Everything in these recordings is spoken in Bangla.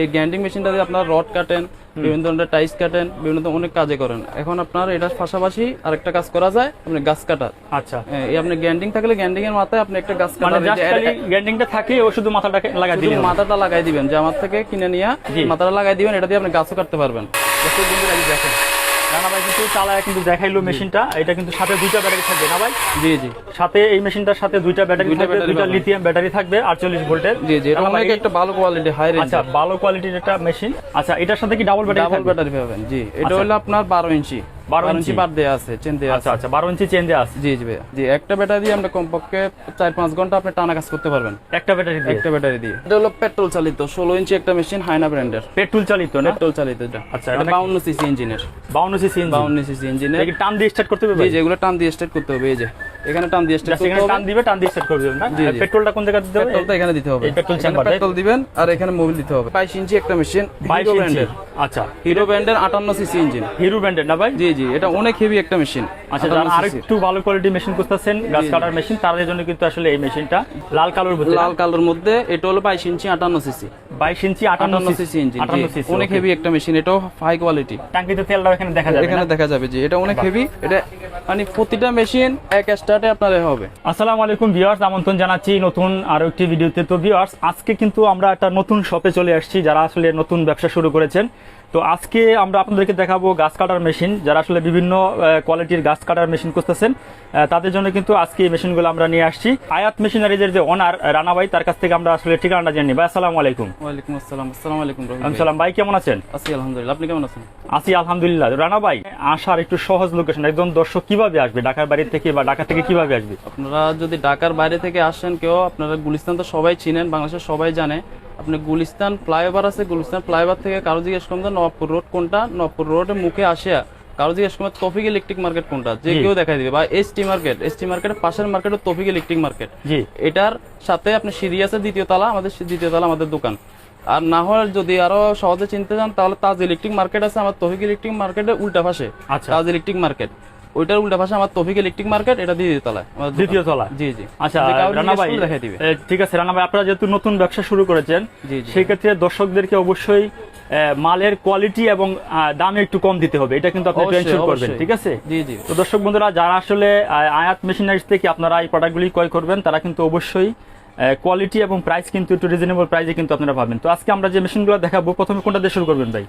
এই গ্যান্ডিং মেশিনটা দিয়ে আপনার রড কাটেন বিভিন্ন ধরনের টাইস কাটেন বিভিন্ন ধরনের অনেক কাজে করেন। এখন আপনার এটার পাশাপাশি আরেকটা কাজ করা যায় আপনি গাছ কাটার। আচ্ছা। হ্যাঁ, এই আপনি গ্যান্ডিং থাকলে গ্যান্ডিং এর মাথায় আপনি একটা গাছ মানে কাটার খালি গ্যান্ডিংটা থাকে ও শুধু মাথাটাকে লাগাই দিবেন মাথাটা লাগাই দিবেন। যে আমার থেকে কিনে নিয়ে মাথাটা লাগাই দিবেন এটা দিয়ে আপনি গাছও কাটতে পারবেন। দেখেন। রানা ভাই কিন্তু চালায় কিন্তু দেখাইলো মেশিনটা। এটা কিন্তু সাথে দুইটা ব্যাটারি থাকবে না ভাই জি জি। সাথে এই মেশিনটার সাথে দুইটা ব্যাটারি থাকবে দুইটা লিথিয়াম ব্যাটারি থাকবে আটচল্লিশ ভোল্টের। জি জি এটা অনেক একটা ভালো কোয়ালিটি হাই রেঞ্জ আচ্ছা ভালো কোয়ালিটির একটা মেশিন আচ্ছা এটার সাথে কি ডাবল ব্যাটারি ডাবল ব্যাটারি পাবেন জি। এটা আচ্ছা। হলো আপনার বারো ইঞ্চি। 12 ইঞ্চি। ইঞ্চি। বার দেওয়া আছে চেন দেওয়া আছে। আচ্ছা আচ্ছা বারো ইঞ্চি চেঞ্জে আছে। জি জি ভাইয়া। জি একটা ব্যাটারি দিয়ে আমরা কমপক্ষে চার পাঁচ ঘণ্টা আপনি টানা কাজ করতে পারবেন। একটা ব্যাটারি দিয়ে? একটা ব্যাটারি দিয়ে। এটা হলো পেট্রোল চালিত ষোলো ইঞ্চি একটা মেশিন হাইনা ব্র্যান্ডের। পেট্রোল চালিত না? পেট্রোল চালিত এটা। আচ্ছা, এটা এটা নাকি- বাউন্ন সিসি ইঞ্জিনের। CC engine. বাউন্ন সিসি ইঞ্জিনের। টান দিয়ে স্টার্ট করতে হবে জি যেগুলো টান দিয়ে স্টার্ট করতে হবে এই যে। এখানে টান দিয়ে স্টার্ট এখানে টান দিবে টান দিয়ে স্টার্ট করে দেবেন না? জি, জি। পেট্রোলটা কোন জায়গায় দিতে হবে? পেট্রোলটা এখানে দিতে হবে। পেট্রোল চেম্বার, পেট্রোল দিবেন আর এখানে মোবিল দিতে হবে। বাইশ ইঞ্চি একটা মেশিন বাইশ হিরো ইঞ্চি। ব্র্যান্ডের আচ্ছা। হিরো ব্র্যান্ডের আটান্ন সিসি ইঞ্জিন হিরো ব্র্যান্ডের না ভাই? জি জি এটা অনেক হেভি একটা মেশিন আচ্ছা যারা আরেকটু ভালো কোয়ালিটি মেশিন খুঁজতেছেন গাছ কাটার মেশিন তাদের জন্য কিন্তু আসলে এই মেশিনটা লাল কালোর ভিতরে লাল কালোর মধ্যে এটা হলো বাইশ ইঞ্চি আটান্ন সিসি বাইশ ইঞ্চি আটান্ন আটান্ন সিসি ইঞ্জিন অনেক হেভি একটা মেশিন এটাও হাই কোয়ালিটি টাঙ্কিতে তেলটাও এখানে দেখা যাবে এখানে দেখা যাবে যে এটা অনেক হেভি এটা মানে প্রতিটা মেশিন এক স্টার্টে আপনার আপনাদের হবে। আসসালামু আলাইকুম ভিউয়ার্স, আমন্ত্রণ জানাচ্ছি নতুন আরও একটি ভিডিওতে। তো ভিউয়ার্স, আজকে কিন্তু আমরা একটা নতুন শপে চলে আসছি যারা আসলে নতুন ব্যবসা শুরু করেছেন। তো আজকে আমরা আপনাদেরকে দেখাবো গাছ কাটার মেশিন যারা আসলে বিভিন্ন কোয়ালিটির গাছ কাটার মেশিন আহ, তাদের জন্য কিন্তু আজকে এই মেশিনগুলো আমরা নিয়ে আসছি। আয়াত মেশিনারিজের যে ওনার রানা ভাই তার কাছ থেকে আমরা আসলে ঠিকানাটা জেনে নিই। ভাই আসসালামু আলাইকুম। ওয়ালাইকুম আসসালাম। আসসালামু আলাইকুম ভাই। সালাম। ভাই কেমন আছেন? আছি আলহামদুলিল্লাহ। আপনি কেমন আছেন? আছি আলহামদুলিল্লাহ। রানা ভাই আসার একটু সহজ লোকেশন একদম দর্শক কীভাবে আসবে? ঢাকার বাড়ি থেকে বা ঢাকা থেকে কীভাবে আসবে? আপনারা যদি ঢাকার বাইরে থেকে আসেন কেউ আপনারা গুলিস্তান তো সবাই চিনেন বাংলাদেশের সবাই জানে। আপনি গুলিস্তান ফ্লাইওভার আছে গুলিস্তান ফ্লাইওভার থেকে কারও জিজ্ঞেস করবেন নবাবপুর রোড কোনটা? নবাবপুর রোডের মুখে আসিয়া কারও জিজ্ঞেস করবেন তফিক ইলেকট্রিক মার্কেট কোনটা? যে কেউ দেখাই দিবে। বা S T market S T মার্কেটের পাশের মার্কেট তফিক ইলেকট্রিক মার্কেট। জি। এটার সাথে আপনি সিঁড়ি আছে দ্বিতীয় তলা আমাদের দ্বিতীয় তলা আমাদের দোকান। আর না হয় যদি আরও সহজে চিনতে চান তাহলে তাজ ইলেকট্রিক মার্কেট আছে আমার তফিক ইলেকট্রিক মার্কেটের উল্টা পাশে। আচ্ছা। Taj electric market. ওইটার উল্টা পাশে আমার তফিক ইলেকট্রিক মার্কেট এটা দ্বিতীয় তলায়। দ্বিতীয় জি জি। আচ্ছা রানা ভাই ঠিক আছে রানা ভাই আপনারা যেহেতু নতুন ব্যবসা শুরু করেছেন দর্শকদেরকে অবশ্যই মালের কোয়ালিটি এবং দামে একটু কম দিতে হবে। এটা কিন্তু আপনি টেনশন করবেন ঠিক আছে? জি জি। তো দর্শক বন্ধুরা যারা আসলে আয়াত মেশিনারিজ থেকে আপনারা এই প্রোডাক্টগুলি ক্রয় করবেন তারা কিন্তু অবশ্যই কোয়ালিটি এবং প্রাইস কিন্তু একটু রিজনেবল প্রাইসে কিন্তু আপনারা পাবেন। তো আজকে আমরা যে মেশিনগুলো দেখাবো প্রথমে কোনটা দিয়ে শুরু করবেন ভাই?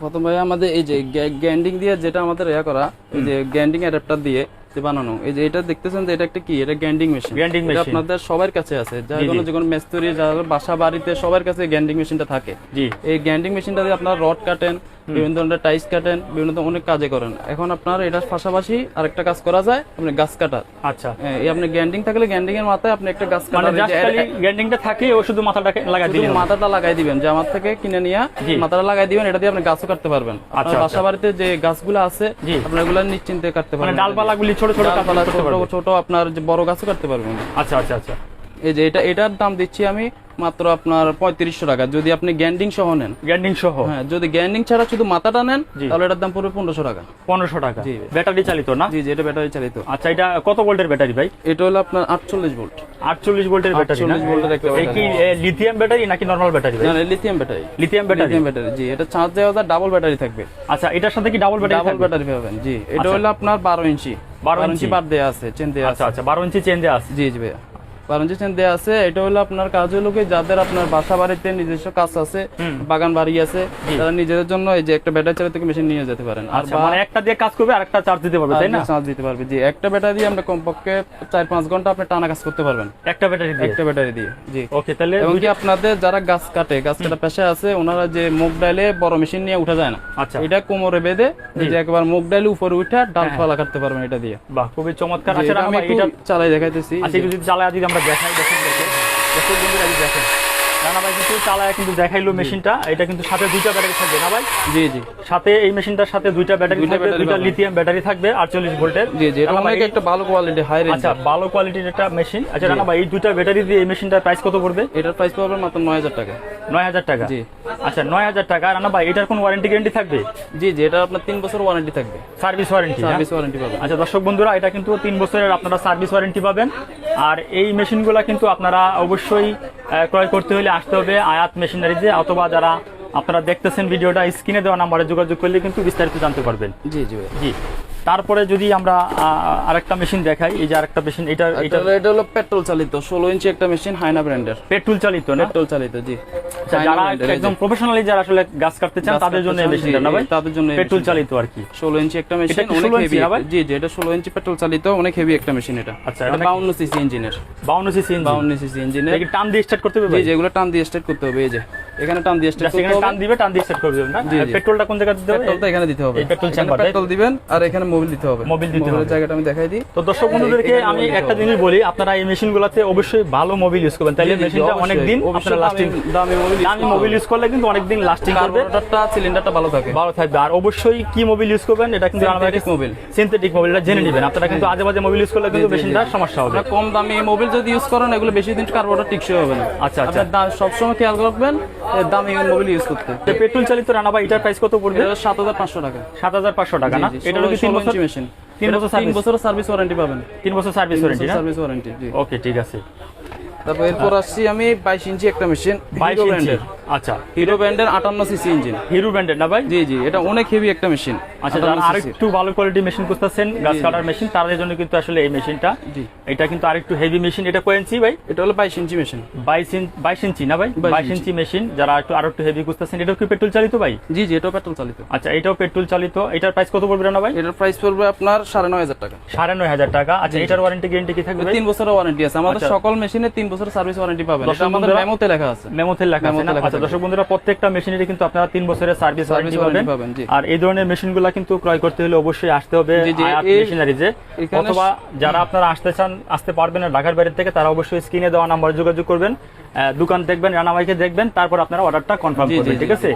প্রথম ভাই আমাদের এই যে গ্যান্ডিং দিয়ে যেটা আমাদের ইয়া করা এই যে গ্যান্ডিং অ্যাডাপ্টার দিয়ে যে বানানো এই যে এটা দেখতেছেন যে এটা একটা কি? এটা গ্যান্ডিং মেশিন গ্যান্ডিং মেশিন আপনাদের সবার কাছে আছে। যার কোনো। যে কোনো মেস্তরি যারা বাসা বাড়িতে সবার কাছে গ্যান্ডিং মেশিনটা থাকে। জি। এই গ্যান্ডিং মেশিনটা দিয়ে আপনার রড কাটেন বিভিন্ন ধরনের টাইস কাটেন বিভিন্ন ধরনের অনেক কাজে করেন। এখন আপনার এটার পাশাপাশি আরেকটা কাজ করা যায় আপনি গাছ কাটার। আচ্ছা। এই আপনি গ্যান্ডিং থাকলে গ্যান্ডিং এর মাথায় আপনি একটা গাছ মানে কাটার গ্যান্ডিংটা থাকে ও শুধু মাথাটাকে লাগাই হবে। মাথাটা লাগাই দিবেন যে আমার থেকে কিনে নিয়ে মাথাটা লাগাই দিবেন এটা দিয়ে আপনি গাছও কাটতে পারবেন। আচ্ছা, বাসা আচ্ছা। বাড়িতে যে গাছগুলো আছে। আপনার এগুলো নিশ্চিন্তে কাটতে মানে পারবেন। ডালপালাগুলি ছোট ছোট ডালপালা ছোট ছোট আপনার যে বড় গাছও কাটতে পারবেন। আচ্ছা আচ্ছা আচ্ছা। এই যে এটা এটার দাম দিচ্ছি আমি মাত্র আপনার পঁয়ত্রিশশো টাকা। যদি আপনি গ্যান্ডিং সহ নেন। গ্যান্ডিং সহ? হ্যাঁ যদি গ্যান্ডিং ছাড়া শুধু মাথাটা নেন তাহলে এটার দাম পড়বে পনেরোশো টাকা। পনেরোশো টাকা। জি। ব্যাটারি চালিত না? জি এটা ব্যাটারি চালিত। আচ্ছা এটা কত ভোল্টের ব্যাটারি ভাই? এটা হলো আপনার আটচল্লিশ ভোল্ট। আটচল্লিশ ভোল্টের ব্যাটারি ভোল্টের একটা লিথিয়াম ব্যাটারি নাকি নরমাল ব্যাটারি না lithium battery. Lithium battery? Lithium battery জি এটা চার্জ দেওয়া ডাবল ব্যাটারি থাকবে। আচ্ছা এটার সাথে কি ডাবল ব্যাটারি ডাবল ব্যাটারি পাবেন জি। এটা আচ্ছা। হলো আপনার বারো ইঞ্চি। বারো ইঞ্চি। বার দেওয়া আছে চেন দেওয়া আছে। আচ্ছা আচ্ছা বারো ইঞ্চি চেঞ্জে আছে। জি জি ভাইয়া। দেওয়া আছে এটা হলো আপনার কাজ হলো কি যাদের আপনার বাসা বাড়িতে নিজস্ব কাজ আছে বাগান বাড়ি আছে তারা নিজেদের জন্য এই যে একটা ব্যাটারি চালিত মেশিন নিয়ে যেতে পারেন। আর আচ্ছা মানে একটা দিয়ে কাজ করবে চার্জ দিতে পারবে তাই না? চার্জ দিতে পারবে জি। একটা ব্যাটারি দিয়ে আমরা কমপক্ষে চার পাঁচ ঘণ্টা আপনি টানা কাজ করতে পারবেন। একটা ব্যাটারি দিয়ে? একটা ব্যাটারি দিয়ে জি। ওকে তাহলে এবং কি আপনাদের যারা গাছ কাটে গাছ কাটা পেশা আছে ওনারা যে মুগ ডাইলে বড় মেশিন নিয়ে উঠা যায় না। আচ্ছা। এটা কোমরে বেঁধে যে একবার মুগ ডাইলে উপরে উঠে ডাল হ্যাঁ। ফালা কাটতে পারবেন এটা দিয়ে। বাহ খুবই চমৎকার। আচ্ছা আমি এটা চালাই দেখাইতেছি আচ্ছা যদি চালায় যদি আমরা দেখাই দেখেন দেখেন। দর্শক বন্ধুরা দেখেন। রানা ভাই কিন্তু চালায় কিন্তু দেখাইলো মেশিনটা। এটা কিন্তু সাথে দুইটা ব্যাটারি থাকবে না ভাই জি জি। সাথে এই মেশিনটার সাথে দুইটা ব্যাটারি থাকবে দুইটা লিথিয়াম ব্যাটারি থাকবে আটচল্লিশ ভোল্টের। জি জি এটা অনেক একটা ভালো কোয়ালিটি হাই রেঞ্জ আচ্ছা ভালো কোয়ালিটির একটা মেশিন আচ্ছা রানা ভাই এই দুইটা ব্যাটারি দিয়ে এই মেশিনটার প্রাইস কত পড়বে? এটার প্রাইস পাবেন মাত্র নয় হাজার টাকা। নয় হাজার টাকা? জি। আচ্ছা নয় হাজার টাকা। রানা ভাই এটার কোন ওয়ারেন্টি গ্যারান্টি থাকবে? জি জি এটা আপনার তিন বছর ওয়ারেন্টি থাকবে। সার্ভিস ওয়ারেন্টি সার্ভিস ওয়ারেন্টি পাবেন। আচ্ছা দর্শক বন্ধুরা এটা কিন্তু তিন বছরের আপনারা সার্ভিস ওয়ারেন্টি পাবেন। আর এই মেশিনগুলো কিন্তু আপনারা অবশ্যই ক্রয় করতে হলে আসতে হবে আয়াত মেশিনারিজে অথবা যারা আপনারা দেখতেছেন ভিডিওটা স্ক্রিনে দেওয়া নাম্বারে যোগাযোগ করলে কিন্তু বিস্তারিত জানতে পারবেন। জি জি জি। তারপরে যদি আমরা আরেকটা মেশিন দেখাই এই যে আরেকটা মেশিন এটা এটা এটা হলো পেট্রোল চালিত ষোলো ইঞ্চি একটা মেশিন হাইনা ব্র্যান্ডের পেট্রোল চালিত না? পেট্রোল চালিত জি। আচ্ছা, যারা। একদম প্রফেশনালি যারা আসলে গাছ কাটতে চান তাদের জন্য এই মেশিনটা না ভাই? তাদের জন্য পেট্রোল চালিত আর কি। ষোলো ইঞ্চি একটা মেশিন অনেক 16 হেভি? জি জি এটা ষোলো ইঞ্চি পেট্রোল চালিত অনেক হেভি একটা মেশিন এটা। আচ্ছা, এটা নাকি- বাউন্ন সিসি ইঞ্জিনের বাউন্ন সিসি ইঞ্জিন বাউন্ন সিসি ইঞ্জিনের এটা টান দিয়ে স্টার্ট করতে হবে জি টান দিয়ে স্টার্ট করতে হবে এই যে। এখানে টান দিয়ে স্টার্ট করতে হবে। টান দিবে টান দিয়ে স্টার্ট করে দেবেন না। পেট্রোলটা কোন জায়গায় দিতে হবে? পেট্রোলটা এখানে দিতে হবে। পেট্রোল চেম্বার, পেট্রোল দিবেন আর এখানে মোবিল দিতে হবে। মোবিল দিতে হবে। জায়গাটা আমি দেখাই দিই। তো দর্শক বন্ধুদেরকে আমি একটা জিনিস বলি আপনারা এই মেশিনগুলোতে অবশ্যই ভালো মোবিল ইউজ করবেন। জি, মেশিনটা অনেক দিন আপনারা লাস্টিং দামি- মোবিল দামি মোবিল ইউজ করলে কিন্তু অনেক দিন লাস্টিং করবে। কার্বোরেটরটা সিলিন্ডারটা ভালো থাকে। ভালো থাকবে। আর অবশ্যই কি মোবিল ইউজ করবেন এটা কিন্তু Synthetic মোবিল। সিনথেটিক মোবিল এটা জেনে নেবেন। আপনারা কিন্তু আজে বাজে মোবিল ইউজ করলে কিন্তু মেশিনটা সমস্যা হবে। কম দামি মোবিল যদি ইউজ করেন এগুলো বেশি দিন কার্বোরেটর টিকসই হবে না। আচ্ছা, আচ্ছা। সবসময় খেয়াল রাখবেন দামি মোবিল ইউজ করতে। পেট্রোল চালিত রানা বা এটার প্রাইস কত পড়বে? সাত হাজার পাঁচশো টাকা। সাত হাজার পাঁচশো টাকা না? এটা কি তিন বছর মেশিন তিন বছর তিন বছর বছরের সার্ভিস ওয়ারেন্টি পাবেন। তিন বছর সার্ভিস ওয়ারেন্টি না? সার্ভিস ওয়ারেন্টি জি। ওকে ঠিক আছে। তারপর এরপর আসছি আমি বাইশ ইঞ্চি একটা মেশিন বাইশ ইঞ্চি। আচ্ছা হিরো ব্র্যান্ডের আটান্ন সিসি ইঞ্জিন হিরো ব্র্যান্ডের না ভাই? জি জি এটা অনেক হেভি একটা মেশিন আচ্ছা যারা আরেকটু ভালো কোয়ালিটি মেশিন খুঁজতেছেন গাছ কাটার মেশিন তাদের জন্য কিন্তু আসলে এই মেশিনটা এটা কিন্তু আরেকটু হেভি মেশিন এটা কয় ইঞ্চি ভাই? এটা হলো বাইশ ইঞ্চি মেশিন বাইশ ইঞ্চ বাইশ ইঞ্চি না ভাই? 22 ইঞ্চি মেশিন যারা একটু আরও একটু হেভি খুঁজতেছেন এটাও কি পেট্রোল চালিত ভাই? জি জি এটাও পেট্রোল চালিত। আচ্ছা এটাও পেট্রোল চালিত। এটার প্রাইস কত পড়বে না ভাই? এটার প্রাইস পড়বে আপনার সাড়ে নয় হাজার টাকা। সাড়ে নয় হাজার টাকা। আচ্ছা এটার ওয়ারেন্টি গ্যারেন্টি কি থাকবে ভাই? তিন বছরের ওয়ারেন্টি আছে। আমাদের আচ্ছা। সকল মেশিনে তিন বছরের সার্ভিস ওয়ারেন্টি পাবেন। এটা আমাদের মেমোতে লেখা আছে। মেমোতে লেখা আছে আচ্ছা। দর্শক বন্ধুরা প্রত্যেকটা মেশিনেরই কিন্তু আপনারা তিন বছরের সার্ভিস ওয়ারেন্টি পাবেন। আর এই ধরনের মেশিনগুলো কিন্তু ক্রয় করতে হলে অবশ্যই আসতে হবে আয়াত মেশিনারিজে অথবা যারা আপনারা আসতে চান আসতে পারবেন না ঢাকার বাইরে থেকে তারা অবশ্যই স্ক্রিনে দেওয়া নাম্বারে যোগাযোগ করবেন। দোকান দেখবেন রানা ভাইকে দেখবেন তারপর আপনারা অর্ডারটা কনফার্ম করবেন ঠিক আছে।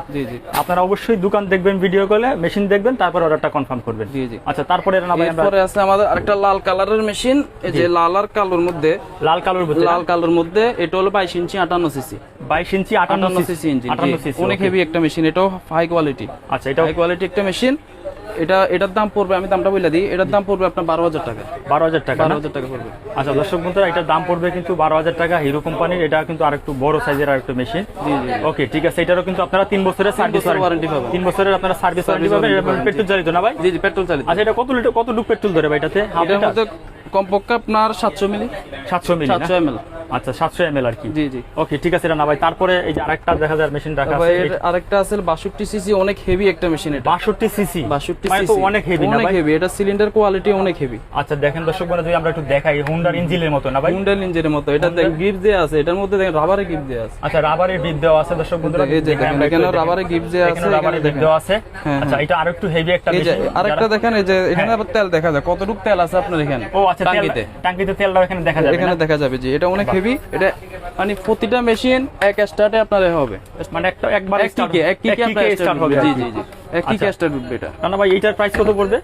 আপনারা অবশ্যই দোকান দেখবেন ভিডিও কলে মেশিন দেখবেন তারপর অর্ডারটা কনফার্ম করবেন। আচ্ছা তারপরে রানা ভাই এরপরে আছে আমাদের আরেকটা লাল কালারের মেশিন এই যে লাল আর কালোর মধ্যে। লাল কালোর ভিতরে লাল কালোর মধ্যে এটা হলো বাইশ ইঞ্চি আটান্ন সিসি বাইশ ইঞ্চি আটান্ন আটান্ন সিসি সিসি ইঞ্জিন অনেক হেভি একটা মেশিন এটাও হাই কোয়ালিটি আচ্ছা এটাও হাই কোয়ালিটি একটা মেশিন এটা এটার দাম পড়বে আমি দামটা বলে দিই এটার দাম পড়বে আপনার বারো হাজার টাকা। বারো হাজার টাকা বারো হাজার টাকা পড়বে। আচ্ছা দর্শক বন্ধুরা এটার দাম পড়বে কিন্তু বারো হাজার টাকা হিরো কোম্পানির এটা কিন্তু আরেকটু বড় সাইজের আরেকটু মেশিন জি, জি। ওকে ঠিক আছে এটারও কিন্তু আপনারা তিন বছরের সার্ভিস warranty পাবেন। তিন বছরের আপনারা সার্ভিস ওয়ারেন্টি পাবেন পেট্রোল চালিত না ভাই? জি জি পেট্রোল চালিত আচ্ছা এটা কত লিটার কত ডুব পেট্রোল ধরে ভাই এটাতে? কমপক্ষে আপনার সাতশো মিলি। সাতশো মিলি সাতশো এম এল আচ্ছা সাতশো এম আর কি? জি জি। ওকে ঠিক আছে না ভাই। তারপরে এই যে আরেকটা দেখা যায় মেশিন রাখা আছে এর আরেকটা আছে বাষট্টি সিসি অনেক হেভি একটা মেশিন এটা। বাষট্টি সিসি বাষট্টি মানে তো অনেক হেভি না অনেক হেভি এটা সিলিন্ডার কোয়ালিটি অনেক হেভি আচ্ছা দেখেন দর্শক বন্ধুরা যদি আমরা একটু দেখাই হুন্ডার ইঞ্জিনের মতো না ভাই? হুন্ডাল ইঞ্জিনের মতো এটা দেখ গিফট দেওয়া আছে এটার মধ্যে দেখেন দেওয়া আছে। আচ্ছা রাবারের দেওয়া আছে দর্শক বন্ধুরা এই যে দেখেন, এখানে দেখেন। রাবারের দেওয়া আছে, রাবারের দেখেন। দেওয়া আছে। হ্যাঁ, আচ্ছা এটা আরেকটু হেভি একটা যে আরেকটা দেখেন এই যে এখানে আবার তেল দেখা যায় কতটুকু তেল আছে আপনার এখানে? ও আচ্ছা টাঙ্কিতে টাঙ্কিতে তেলটাও এখানে দেখা যাবে এখানে দেখা যাবে যে এটা অনেক হেভি। এটা মানে প্রতিটা মেশিন এক স্টার্টে হবে। মানে একটা একবার এক কিকে এক কিকে আপনার স্টার্ট হবে। জি জি জি। এক কিকে আচ্ছা। স্টার্ট উঠবে এটা। না ভাই এইটার প্রাইস কত পড়বে?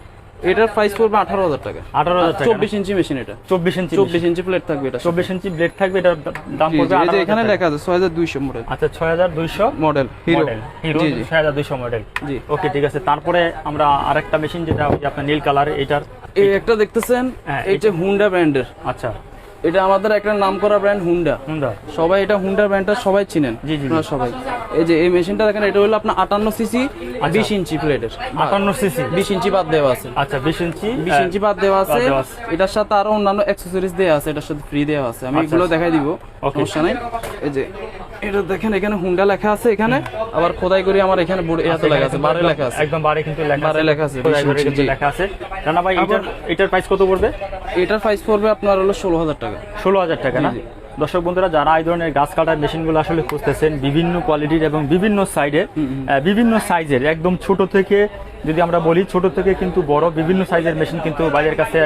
এটার প্রাইস পড়বে আঠারো হাজার টাকা। আঠারো হাজার চব্বিশ ইঞ্চি মেশিন এটা। চব্বিশ ইঞ্চি চব্বিশ ইঞ্চি প্লেট থাকবে এটা। চব্বিশ ইঞ্চি ব্লেড থাকবে এটার দাম পড়বে এখানে লেখা আছে ছয় হাজার দুইশো মডেল আচ্ছা ছয় হাজার দুইশো মডেল হিরো ছয় হাজার দুইশো মডেল জি। ওকে ঠিক আছে। তারপরে আমরা আরেকটা মেশিন যেটা আপনার নীল কালার এটার এই একটা দেখতেছেন এইটা হুন্ডা ব্র্যান্ডের আচ্ছা। এটা আমাদের একটা নাম করা ব্র্যান্ড হুন্ডা হুন্ডা সবাই এটা হুন্ডা ব্র্যান্ডটা সবাই চিনেন। সবাই। এই যে এই মেশিনটা দেখেন এটা হলো আপনার আটান্ন সিসি বিশ ইঞ্চি প্লেটের আটান্ন সিসি বিশ ইঞ্চি বাদ দেওয়া আছে। আচ্ছা বিশ ইঞ্চি বিশ ইঞ্চি বাদ দেওয়া আছে। এটার সাথে আরও অন্যান্য অ্যাক্সেসরিজ দেওয়া আছে এটার সাথে ফ্রি দেওয়া আছে। আমি আচ্ছা, এগুলো আচ্ছা। দেখাই দিব সমস্যা নাই। এই যে এটা দেখেন এখানে হুন্ডা লেখা আছে এখানে। আবার খোদাই করে আমার এখানে এত লেখা আছে বারে লেখা আছে। একদম বারে কিন্তু লেখা বারে লেখা আছে, কিন্তু লেখা আছে। রানা ভাই এটার এটার প্রাইস কত পড়বে? এটার প্রাইস পড়বে আপনার হলো ষোলো হাজার টাকা। ষোলো হাজার টাকা না। দর্শক বন্ধুরা যারা এই ধরনের গাছ কাটার মেশিনগুলো আসলে খুঁজতেছেন বিভিন্ন কোয়ালিটির এবং বিভিন্ন সাইডের বিভিন্ন সাইজের একদম ছোট থেকে যদি আমরা বলি ছোট থেকে কিন্তু বড় বিভিন্ন সাইজের মেশিন কিন্তু বাজারের কাছে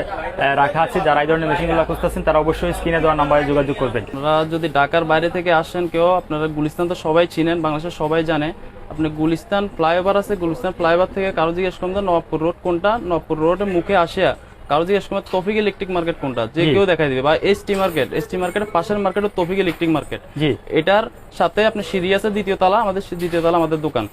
রাখা আছে। যারা এই ধরনের মেশিনগুলো খুঁজতেছেন তারা অবশ্যই স্ক্রিনে দেওয়া নাম্বারে যোগাযোগ করবেন। আপনারা যদি ঢাকার বাইরে থেকে আসেন কেউ আপনারা গুলিস্তান তো সবাই চিনেন বাংলাদেশের সবাই জানে। আপনি গুলিস্তান ফ্লাইওভার আছে গুলিস্তান ফ্লাইওভার থেকে কারও জিজ্ঞেস করুন যে নবাবপুর রোড কোনটা? নবাবপুর রোডের মুখে আসিয়া কারও জিজ্ঞেস করবে তফিক ইলেকট্রিক মার্কেট কোনটা? যে কেউ দেখাই দিবে। বা এসটি মার্কেট এসটি মার্কেট মার্কেটের পাশের মার্কেট তফিক ইলেকট্রিক মার্কেট জি। এটার সাথে আপনি সিঁড়ি আছে দ্বিতীয় তলা আমাদের দ্বিতীয় তলা আমাদের দোকান।